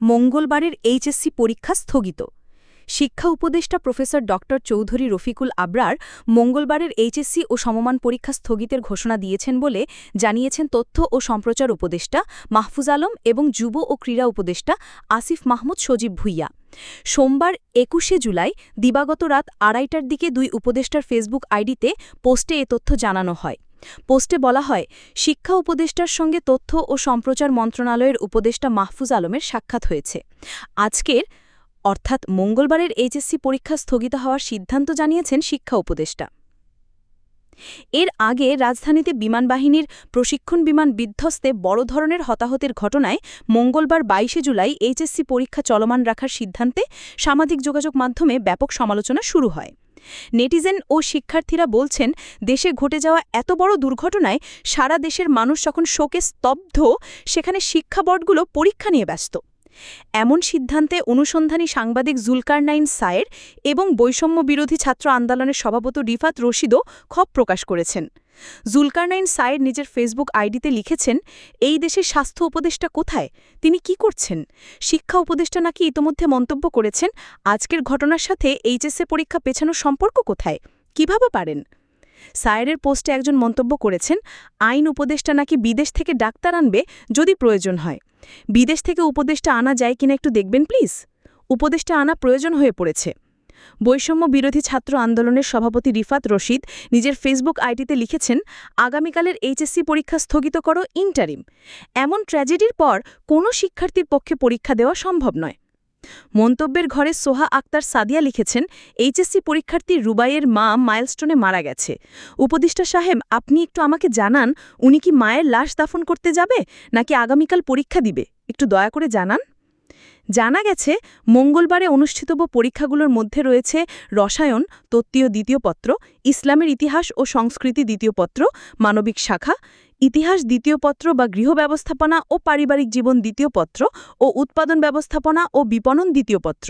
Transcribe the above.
মঙ্গলবারের এইচএসসি পরীক্ষা স্থগিত। শিক্ষা উপদেষ্টা প্রফেসর ড চৌধুরী রফিকুল আবরার মঙ্গলবারের এইচএসসি ও সমমান পরীক্ষা স্থগিতের ঘোষণা দিয়েছেন বলে জানিয়েছেন তথ্য ও সম্প্রচার উপদেষ্টা মাহফুজ আলম এবং যুব ও ক্রীড়া উপদেষ্টা আসিফ মাহমুদ সজীব ভুইয়া। সোমবার একুশে জুলাই দিবাগত রাত আড়াইটার দিকে দুই উপদেষ্টার ফেসবুক আইডিতে পোস্টে এ তথ্য জানানো হয়। পোস্টে বলা হয়, শিক্ষা উপদেষ্টার সঙ্গে তথ্য ও সম্প্রচার মন্ত্রণালয়ের উপদেষ্টা মাহফুজ আলমের সাক্ষাৎ হয়েছে। আজকের, অর্থাৎ মঙ্গলবারের এইচএসসি পরীক্ষা স্থগিত হওয়ার সিদ্ধান্ত জানিয়েছেন শিক্ষা উপদেষ্টা। এর আগে রাজধানীতে বিমানবাহিনীর প্রশিক্ষণ বিমান বিধ্বস্তে বড় ধরনের হতাহতের ঘটনায় মঙ্গলবার বাইশে জুলাই এইচএসসি পরীক্ষা চলমান রাখার সিদ্ধান্তে সামাজিক যোগাযোগ মাধ্যমে ব্যাপক সমালোচনা শুরু হয়। নেটিজেন ও শিক্ষার্থীরা বলছেন, দেশে ঘটে যাওয়া এত বড় দুর্ঘটনায় সারা দেশের মানুষ যখন শোকে স্তব্ধ, সেখানে শিক্ষা বোর্ডগুলো পরীক্ষা নিয়ে ব্যস্ত। এমন সিদ্ধান্তে অনুসন্ধানী সাংবাদিক জুলকারনাইন সায়ের এবং বৈষম্য বিরোধী ছাত্র আন্দোলনের সভাপতি রিফাত রশিদও ক্ষোভ প্রকাশ করেছেন। জুলকারনাইন সায়ের নিজের ফেসবুক আইডিতে লিখেছেন, এই দেশের স্বাস্থ্য উপদেষ্টা কোথায়? তিনি কি করছেন? শিক্ষা উপদেষ্টা নাকি ইতোমধ্যে মন্তব্য করেছেন, আজকের ঘটনার সাথে এইচএসএ পরীক্ষা পেছানোর সম্পর্ক কোথায়? কীভাবে পারেন? সায়েরের পোস্টে একজন মন্তব্য করেছেন, আইন উপদেষ্টা নাকি বিদেশ থেকে ডাক্তার আনবে যদি প্রয়োজন হয়। বিদেশ থেকে উপদেষ্টা আনা যায় কিনা একটু দেখবেন প্লিজ? উপদেষ্টা আনা প্রয়োজন হয়ে পড়েছে। বৈষম্য বিরোধী ছাত্র আন্দোলনের সভাপতি রিফাত রশিদ নিজের ফেসবুক আইডিতে লিখেছেন, আগামীকালের এইচএসসি পরীক্ষা স্থগিত করো ইন্টারিম। এমন ট্র্যাজেডির পর কোনো শিক্ষার্থীর পক্ষে পরীক্ষা দেওয়া সম্ভব নয়। মন্তব্যের ঘরে সোহা আক্তার সাদিয়া লিখেছেন, এইচএসসি পরীক্ষার্থী রুবাইয়ের মা মাইলস্টোনে মারা গেছে। উপদেষ্টা সাহেব, আপনি একটু আমাকে জানান, উনি কি মায়ের লাশ দাফন করতে যাবে নাকি আগামীকাল পরীক্ষা দিবে? একটু দয়া করে জানান। জানা গেছে, মঙ্গলবারে অনুষ্ঠিতব্য পরীক্ষাগুলোর মধ্যে রয়েছে রসায়ন তত্ত্বীয় দ্বিতীয় পত্র, ইসলামের ইতিহাস ও সংস্কৃতি দ্বিতীয় পত্র, মানবিক শাখা, ইতিহাস দ্বিতীয় পত্র বা গৃহ ব্যবস্থাপনা ও পারিবারিক জীবন দ্বিতীয় পত্র ও উৎপাদন ব্যবস্থাপনা ও বিপণন দ্বিতীয় পত্র।